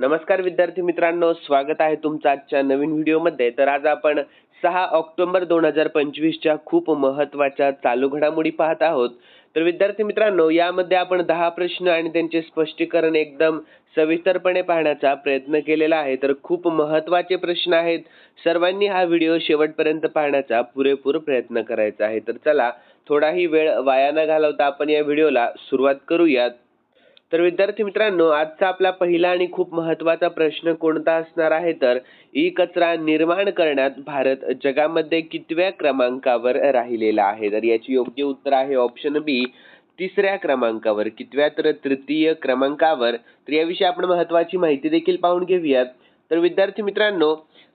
नमस्कार विद्यार्थी मित्रांनो स्वागत आहे तुमचं आजच्या नवीन व्हिडिओमध्ये. तर आज आपण सहा ऑक्टोबर दोन हजार पंचवीसच्या खूप महत्त्वाच्या चालू घडामोडी पाहत आहोत. तर विद्यार्थी मित्रांनो यामध्ये आपण दहा प्रश्न आणि त्यांचे स्पष्टीकरण एकदम सविस्तरपणे पाहण्याचा प्रयत्न केलेला आहे. तर खूप महत्त्वाचे प्रश्न आहेत. सर्वांनी हा व्हिडिओ शेवटपर्यंत पाहण्याचा पुरेपूर प्रयत्न करायचा आहे. तर चला थोडाही वेळ वाया न घालवता आपण या व्हिडिओला सुरुवात करूयात. तर विद्यार्थी मित्रांनो आजचा आपला पहिला आणि खूप महत्त्वाचा प्रश्न कोणता असणार आहे? तर ई कचरा निर्माण करण्यात भारत जगामध्ये कितव्या क्रमांकावर राहिलेला आहे? तर याची योग्य उत्तर आहे ऑप्शन बी तिसऱ्या क्रमांकावर कितव्या तर तृतीय क्रमांकावर. तर याविषयी आपण महत्त्वाची माहिती देखील पाहून घेऊयात. तर विद्यार्थी मित्रांनो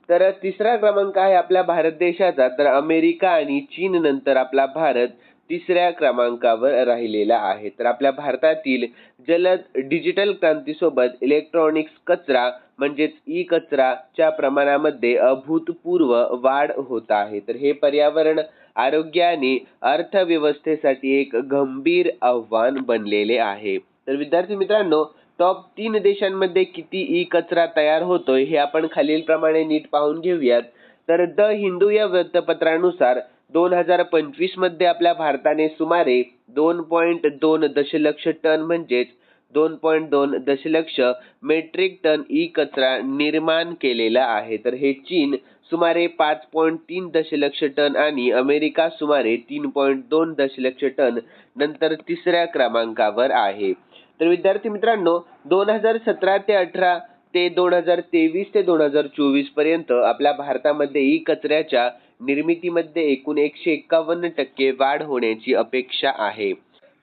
तर तिसरा क्रमांक आहे आपल्या भारत देशाचा. तर अमेरिका आणि चीन नंतर आपला भारत तिसऱ्या क्रमांकावर राहिलेला आहे. तर आपल्या भारतातील जलद डिजिटल क्रांतीसोबत इलेक्ट्रॉनिक्स कचरा म्हणजेच ई कचराच्या प्रमाणामध्ये अभूतपूर्व वाढ होत आहे. तर हे पर्यावरण आरोग्य आणि अर्थव्यवस्थेसाठी एक गंभीर आव्हान बनलेले आहे. तर विद्यार्थी मित्रांनो टॉप तीन देशांमध्ये किती ई कचरा तयार होतोय हे आपण खालीलप्रमाणे नीट पाहून घेऊयात. तर द हिंदू या वृत्तपत्रानुसार दोन हजार पंचवीसमध्ये आपल्या भारताने सुमारे दोन पॉईंट दोन दशलक्ष टन म्हणजेच दोन पॉईंट दोन दशलक्ष मेट्रिक टन ई कचरा निर्माण केलेला आहे. तर हे चीन सुमारे पाच पॉईंट तीन दशलक्ष टन आणि अमेरिका सुमारे तीन पॉईंट दोन दशलक्ष टन नंतर तिसऱ्या क्रमांकावर आहे. तर विद्यार्थी मित्रांनो दोन हजार सतरा ते अठरा ते दोन हजार तेवीस ते दोन हजार चोवीसपर्यंत आपल्या भारतामध्ये ई कचऱ्याच्या निर्मितीमध्ये एकूण एकशे एक्कावन्न टक्के वाढ होण्याची अपेक्षा आहे.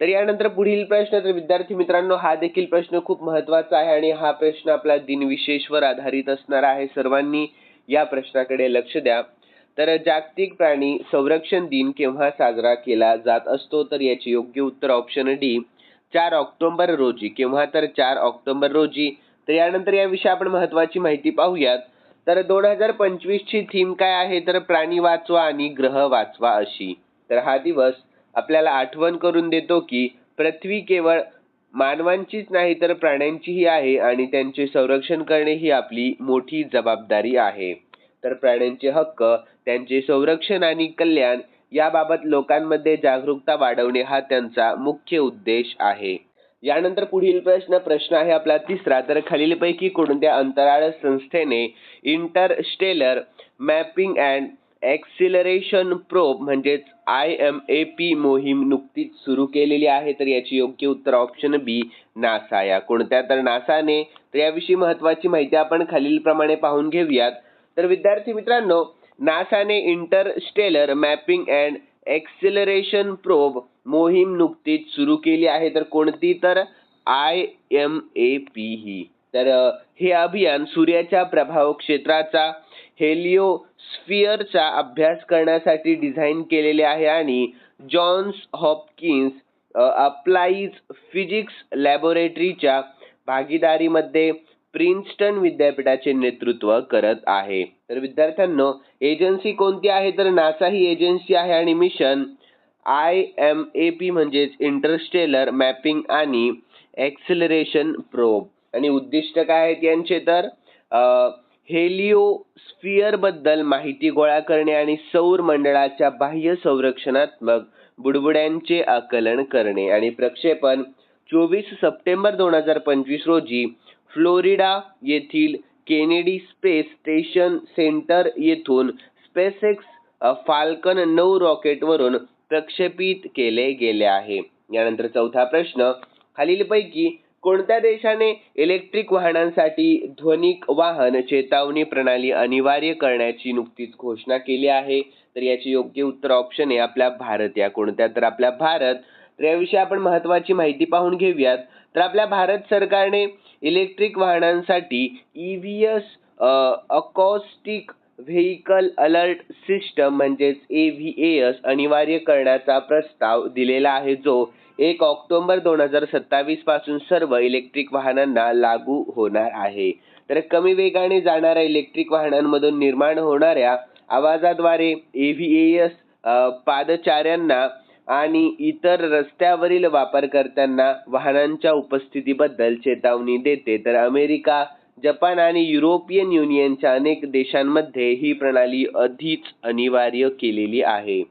तर यानंतर पुढील प्रश्न तर विद्यार्थी मित्रांनो हा देखील प्रश्न खूप महत्त्वाचा आहे आणि हा प्रश्न आपला दिनविशेषवर आधारित असणार आहे. सर्वांनी या प्रश्नाकडे लक्ष द्या. तर जागतिक प्राणी संरक्षण दिन केव्हा साजरा केला जात असतो? तर याचे योग्य उत्तर ऑप्शन डी चार ऑक्टोबर रोजी. केव्हा तर चार ऑक्टोबर रोजी. तर यानंतर याविषयी आपण महत्त्वाची माहिती पाहूयात. तर दोन हजार पंचवीसची थीम काय आहे? तर प्राणी वाचवा आणि ग्रह वाचवा अशी. तर हा दिवस आपल्याला आठवण करून देतो की पृथ्वी केवळ मानवांचीच नाही तर प्राण्यांचीही आहे आणि त्यांचे संरक्षण करणे ही आपली मोठी जबाबदारी आहे. तर प्राण्यांचे हक्क त्यांचे संरक्षण आणि कल्याण याबाबत लोकांमध्ये जागरूकता वाढवणे हा त्यांचा मुख्य उद्देश आहे. यानंतर पुढील प्रश्न प्रश्न आहे आपला तिसरा. तर खालीलपैकी कोणत्या अंतराळ संस्थेने interstellar mapping and acceleration probe म्हणजेच आय एम ए पी मोहीम नुकतीच सुरू केलेली आहे? तर याची योग्य उत्तर ऑप्शन बी नासा या कोणत्या? तर नासाने. तर याविषयी महत्त्वाची माहिती आपण खालीलप्रमाणे पाहून घेऊयात. तर विद्यार्थी मित्रांनो नासाने interstellar mapping and acceleration probe मोहीम नुकतीच सुरू केली आहे. तर कोणती? तर आय एम ए पी ही. तर हे अभियान सूर्याच्या प्रभाव क्षेत्राचा हेलिओस्फिअरचा अभ्यास करण्यासाठी डिझाईन केलेले आहे आणि जॉन्स हॉपकिन्स अप्लाईज फिजिक्स लॅबोरेटरीच्या भागीदारीमध्ये प्रिन्स्टन विद्यापीठाचे नेतृत्व करत आहे. तर विद्यार्थ्यांनो एजन्सी कोणती आहे? तर नासा ही एजन्सी आहे आणि mission I M A P म्हणजेच इंटरस्टेलर मॅपिंग आणि एक्सिलरेशन प्रोब आणि उद्दिष्ट काय आहेत यांचे तर हेलिओस्फिअरबद्दल माहिती गोळा करणे आणि सौर मंडळाच्या बाह्य संरक्षणात्मक बुडबुड्यांचे आकलन करणे. आणि प्रक्षेपण चोवीस सप्टेंबर दोन हजार पंचवीस रोजी फ्लोरिडा येथील केनेडी स्पेस स्टेशन सेंटर येथून स्पेसएक्स फाल्कन नऊ रॉकेटवरून प्रक्षेपित केले गेले आहे. यानंतर चौथा प्रश्न खालीलपैकी कोणत्या देशाने इलेक्ट्रिक वाहनांसाठी ध्वनिक वाहन चेतावणी प्रणाली अनिवार्य करण्याची नुकतीच घोषणा केली आहे? तर याचे योग्य उत्तर ऑप्शन आहे आपल्या भारत. या कोणत्या? तर आपल्या भारत याविषयी आपण महत्त्वाची माहिती पाहून घेऊयात. तर आपल्या भारत सरकारने इलेक्ट्रिक वाहनांसाठी E V S acoustic vehicle alert system म्हणजेच ए व्ही ए एस अनिवार्य करण्याचा प्रस्ताव दिलेला आहे जो एक ऑक्टोबर दोन हजार सत्तावीसपासून सर्व इलेक्ट्रिक वाहनांना लागू होणार आहे. तर कमी वेगाने जाणाऱ्या इलेक्ट्रिक वाहनांमधून निर्माण होणाऱ्या आवाजाद्वारे ए व्ही ए एस पादचाऱ्यांना आणि इतर रस्त्यावरील वापरकर्त्यांना वाहनांच्या उपस्थितीबद्दल चेतावणी देते. तर अमेरिका जपान आणि युरोपियन युनियनच्या अनेक देशांमध्ये ही प्रणाली आधीच अनिवार्य केलेली आहे.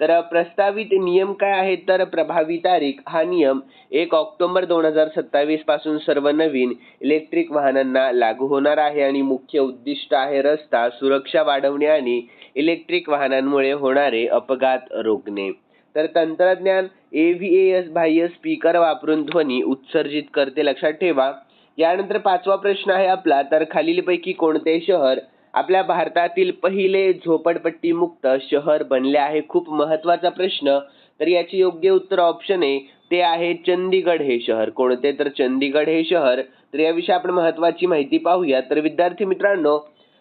तर प्रस्तावित नियम काय आहेत? तर प्रभावी तारीख हा नियम एक ऑक्टोबर दोन हजार सत्तावीसपासून सर्व नवीन इलेक्ट्रिक वाहनांना लागू होणार आहे आणि मुख्य उद्दिष्ट आहे रस्ता सुरक्षा वाढवणे आणि इलेक्ट्रिक वाहनांमुळे होणारे अपघात रोखणे. तर तंत्रज्ञान ए व्ही ए एस बाह्य स्पीकर वापरून ध्वनी उत्सर्जित करते. लक्षात ठेवा. यानंतर पाचवा प्रश्न आहे आपला. तर खालीलपैकी कोणते शहर आपल्या भारतातील पहिले झोपडपट्टी मुक्त शहर बनले आहे? खूप महत्त्वाचा प्रश्न. तर याचे योग्य उत्तर ऑप्शन आहे ते आहे चंदीगड हे शहर. कोणते? तर चंदीगड हे शहर. तर याविषयी आपण महत्वाची माहिती पाहूया. तर विद्यार्थी मित्रांनो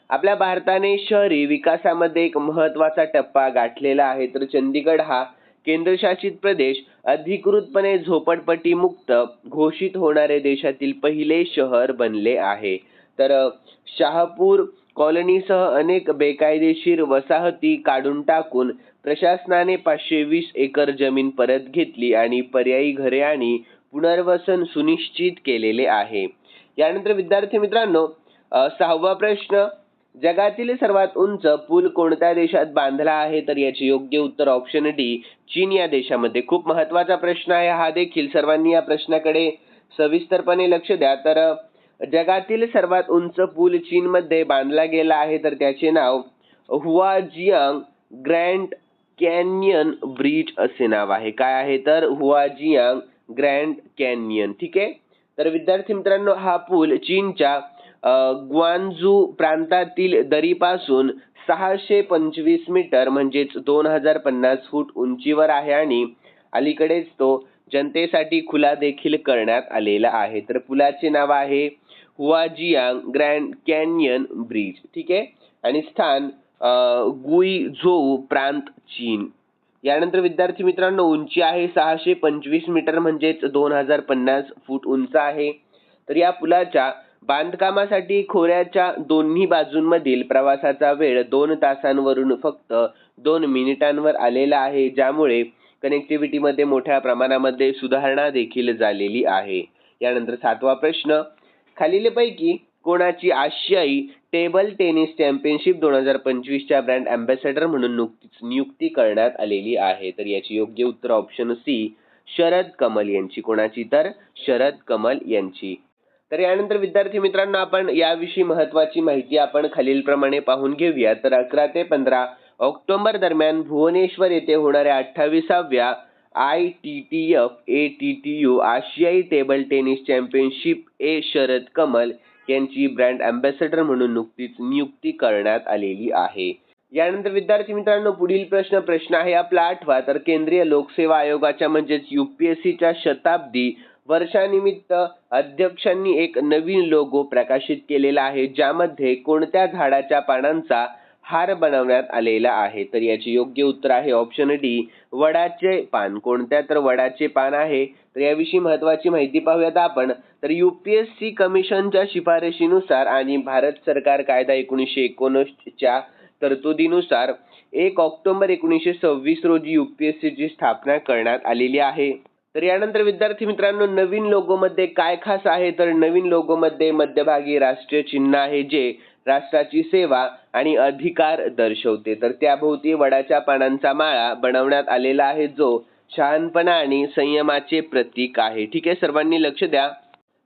आपल्या भारताने शहरी विकासामध्ये एक महत्त्वाचा टप्पा गाठलेला आहे. तर चंदीगड हा केंद्रशासित प्रदेश अधिकृतपणे झोपडपट्टी मुक्त घोषित होणारे देशातील पहिले शहर बनले आहे. तर शहापूर कॉलनीसह अनेक बेकायदेशीर वसाहती काढून टाकून प्रशासनाने पाचशे वीस एकर जमीन परत घेतली आणि पर्यायी घरे आणि पुनर्वसन सुनिश्चित केलेले आहे. यानंतर विद्यार्थी मित्रांनो सहावा प्रश्न जगातील सर्वात उंच पूल कोणत्या देशात बांधला आहे? तर याचे योग्य उत्तर ऑप्शन डी चीन या देशामध्ये. खूप महत्त्वाचा प्रश्न आहे हा देखील. सर्वांनी या प्रश्नाकडे सविस्तरपणे लक्ष द्या. तर जगातील सर्वात उंच पूल चीनमध्ये बांधला गेला आहे. तर त्याचे नाव हुआजियांग ग्रँड कॅनियन ब्रिज असे नाव आहे. काय आहे? तर हुआजियांग ग्रँड कॅनियन. ठीक आहे? तर विद्यार्थी मित्रांनो हा पूल चीनच्या ग्वांझू प्रांतातील दरीपासून सहाशे पंचवीस मीटर म्हणजेच दोन हजार पन्नास फूट उंचीवर आहे आणि अलीकडेच तो जनतेसाठी खुला देखील करण्यात आलेला आहे. तर पुलाचे नाव आहे हुआजियांग ग्रँड कॅनियन ब्रिज ठीक आहे? आणि स्थान गुईझोऊ प्रांत चीन. यानंतर विद्यार्थी मित्रांनो उंची आहे सहाशे पंचवीस मीटर म्हणजेच दोन हजार पन्नास फूट उंच आहे. तर या पुलाच्या बांधकामासाठी खोऱ्याच्या दोन्ही बाजूंमधील प्रवासाचा वेळ दोन तासांवरून फक्त दोन मिनिटांवर आलेला आहे ज्यामुळे कनेक्टिव्हिटीमध्ये मोठ्या प्रमाणामध्ये सुधारणा देखील झालेली आहे. यानंतर सातवा प्रश्न खालीलपैकी कोणाची आशियाई टेबल टेनिस चॅम्पियनशिप दोन हजार पंचवीसच्या ब्रँड अँबॅसेडर म्हणून नुकतीच नियुक्ती करण्यात आलेली आहे? तर याची योग्य उत्तर ऑप्शन सी शरद कमल यांची. कोणाची? तर शरद कमल यांची. तर यानंतर विद्यार्थी मित्रांनो आपण याविषयी महत्वाची माहिती आपण खालीलप्रमाणे पाहून घेऊया. तर अकरा ते पंधरा ऑक्टोबर दरम्यान भुवनेश्वर येथे होणाऱ्या अठ्ठावीसाव्या I T T F A T T U आशियाई table tennis championship A Sharath Kamal यांची ब्रँड अँबॅसेडर म्हणून नुकतीच नियुक्ती करण्यात आलेली आहे. यानंतर विद्यार्थी मित्रांनो पुढील प्रश्न प्रश्न आहे आपला आठवा. तर केंद्रीय लोकसेवा आयोगाच्या म्हणजेच युपीएससीच्या शताब्दी वर्षानिमित्त अध्यक्षांनी एक नवीन लोगो प्रकाशित केलेला आहे ज्यामध्ये कोणत्या झाडाच्या पानांचा हार बनवण्यात आलेला आहे. तर याचे योग्य उत्तर आहे ऑप्शन डी वडाचे पान. कोणत्या तर वडाचे पान आहे? तर याविषयी महत्वाची माहिती पाहूयात आपण. तर युपीएससी कमिशनच्या शिफारशीनुसार आणि भारत सरकार कायदा एकोणीसशे एकोणीसच्या तरतुदीनुसार एक ऑक्टोबर एकोणीसशे सव्वीस रोजी यू पी एस सीची स्थापना करण्यात आलेली आहे. तर यानंतर विद्यार्थी मित्रांनो नवीन लोगोमध्ये काय खास आहे? तर नवीन लोगोमध्ये मध्यभागी राष्ट्रीय चिन्ह आहे जे राष्ट्राची सेवा आणि अधिकार दर्शवते. तर त्याभोवती वडाच्या पानांचा माळा बनवण्यात आलेला आहे जो शहाणपणा आणि संयमाचे प्रतीक आहे. ठीक आहे? सर्वांनी लक्ष द्या.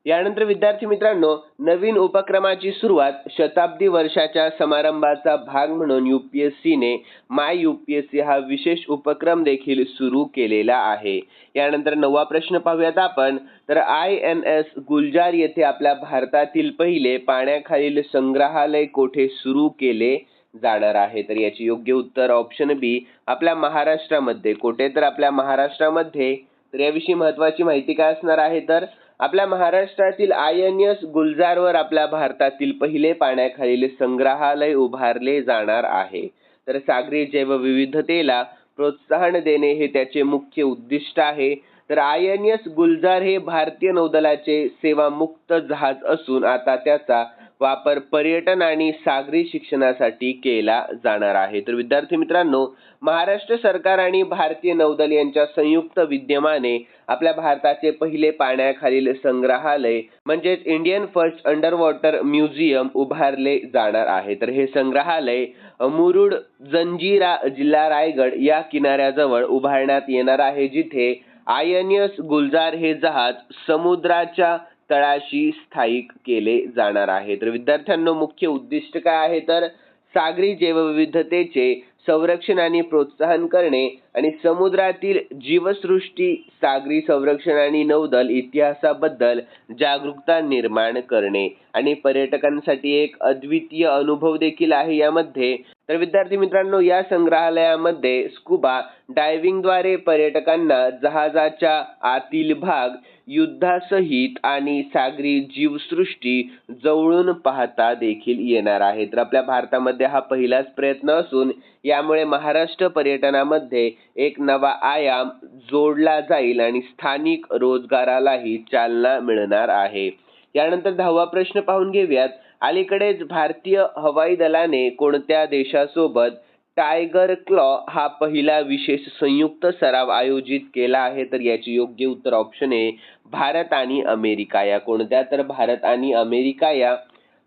यानंतर विद्यार्थी मित्रांनो नवीन उपक्रमाची सुरुवात शताब्दी वर्षाच्या समारंभाचा भाग म्हणून युपीएससीने माय युपीएससी हा विशेष उपक्रम देखील सुरू केलेला आहे. यानंतर नववा प्रश्न पाहूयात आपण. तर आय एन एस गुलजार येथे आपल्या भारतातील पहिले पाण्याखालील संग्रहालय कोठे सुरू केले जाणार आहे? तर याचे योग्य उत्तर ऑप्शन बी आपल्या महाराष्ट्रामध्ये. कोठे तर आपल्या महाराष्ट्रामध्ये. तर याविषयी महत्वाची माहिती काय असणार आहे? तर आपल्या महाराष्ट्रातील आय एन एस गुलजारवर आपल्या भारतातील पहिले पाण्याखालील संग्रहालय उभारले जाणार आहे. तर सागरी जैवविविधतेला प्रोत्साहन देणे हे त्याचे मुख्य उद्दिष्ट आहे. तर आय एन एस गुलजार हे भारतीय नौदलाचे सेवामुक्त जहाज असून आता त्याचा वापर पर्यटन आणि सागरी शिक्षणासाठी केला जाणार आहे. तर विद्यार्थी मित्रांनो महाराष्ट्र सरकार आणि भारतीय नौदल यांच्या संयुक्त विद्यमाने आपल्या भारताचे पहिले पाण्याखालील संग्रहालय म्हणजेच Indian first under water museum उभारले जाणार आहे. तर हे संग्रहालय मुरुड जंजिरा जिल्हा रायगड या किनाऱ्याजवळ उभारण्यात येणार आहे जिथे आय एन एस गुलजार हे जहाज समुद्राच्या तळाशी स्थायिक केले जाणार आहे. तर विद्यार्थ्यांना मुख्य उद्दिष्ट काय आहे? तर सागरी जैवविविधतेचे संरक्षण आणि प्रोत्साहन करणे आणि समुद्रातील जीवसृष्टी सागरी संरक्षण आणि नौदल इतिहासाबद्दल जागरूकता निर्माण करणे. आणि पर्यटकांसाठी एक अद्वितीय अनुभव देखील आहे यामध्ये तर विद्यार्थी मित्रांनो या संग्रहालयामध्ये स्कुबा डायव्हिंगद्वारे पर्यटकांना जहाजाच्या आतील भाग युद्धासहित आणि सागरी जीवसृष्टी जवळून पाहता देखील येणार आहे. तर आपल्या भारतामध्ये हा पहिलाच प्रयत्न असून यामुळे महाराष्ट्र पर्यटनामध्ये एक नवा आयाम जोडला जाईल आणि स्थानिक रोजगारालाही चालना मिळणार आहे. यानंतर दहावा प्रश्न पाहून घेऊयात. अलीकडेच भारतीय हवाई दलाने कोणत्या देशासोबत टायगर क्लॉ हा पहिला विशेष संयुक्त सराव आयोजित केला आहे तर याची योग्य उत्तर ऑप्शन आहे भारत आणि अमेरिका. या कोणत्या? तर भारत आणि अमेरिका या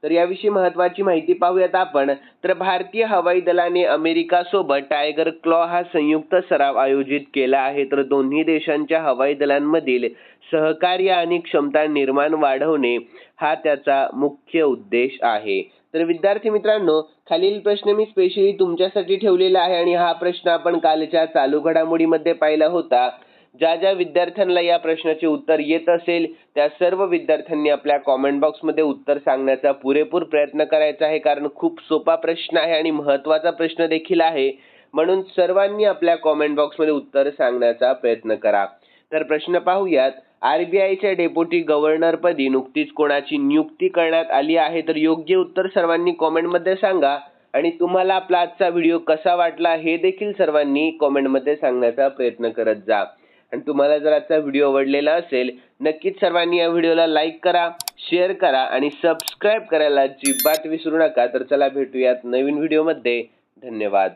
तर याविषयी महत्वाची माहिती पाहूयात आपण. तर भारतीय हवाई दलाने अमेरिका सोबत टायगर क्लॉ हा संयुक्त सराव आयोजित केला आहे. तर दोन्ही देशांच्या हवाई दलांमधील सहकार्य आणि क्षमता निर्माण वाढवणे हा त्याचा मुख्य उद्देश आहे. तर विद्यार्थी मित्रांनो खालील प्रश्न मी स्पेशली तुमच्यासाठी ठेवलेला आहे आणि हा प्रश्न आपण कालच्या चालू घडामोडीमध्ये पाहिला होता. ज्या ज्या विद्यार्थ्यांना या प्रश्नाचे उत्तर येत असेल त्या सर्व विद्यार्थ्यांनी आपल्या कॉमेंट बॉक्समध्ये उत्तर सांगण्याचा पुरेपूर प्रयत्न करायचा आहे. कारण खूप सोपा प्रश्न आहे आणि महत्त्वाचा प्रश्न देखील आहे. म्हणून सर्वांनी आपल्या कॉमेंट बॉक्समध्ये उत्तर सांगण्याचा प्रयत्न करा. तर प्रश्न पाहूयात. आरबीआयच्या डेप्युटी गव्हर्नरपदी नुकतीच कोणाची नियुक्ती करण्यात आली आहे? तर योग्य उत्तर सर्वांनी कॉमेंटमध्ये सांगा. आणि तुम्हाला आपला आजचा व्हिडिओ कसा वाटला हे देखील सर्वांनी कॉमेंटमध्ये सांगण्याचा प्रयत्न करत जा. आणि तुम्हाला जर आजचा व्हिडिओ आवडलेला असेल नक्कीच सर्वांनी या व्हिडिओला लाईक करा शेअर करा आणि सबस्क्राईब करायला अजिबात विसरू नका. तर चला भेटूयात नवीन व्हिडिओमध्ये. धन्यवाद.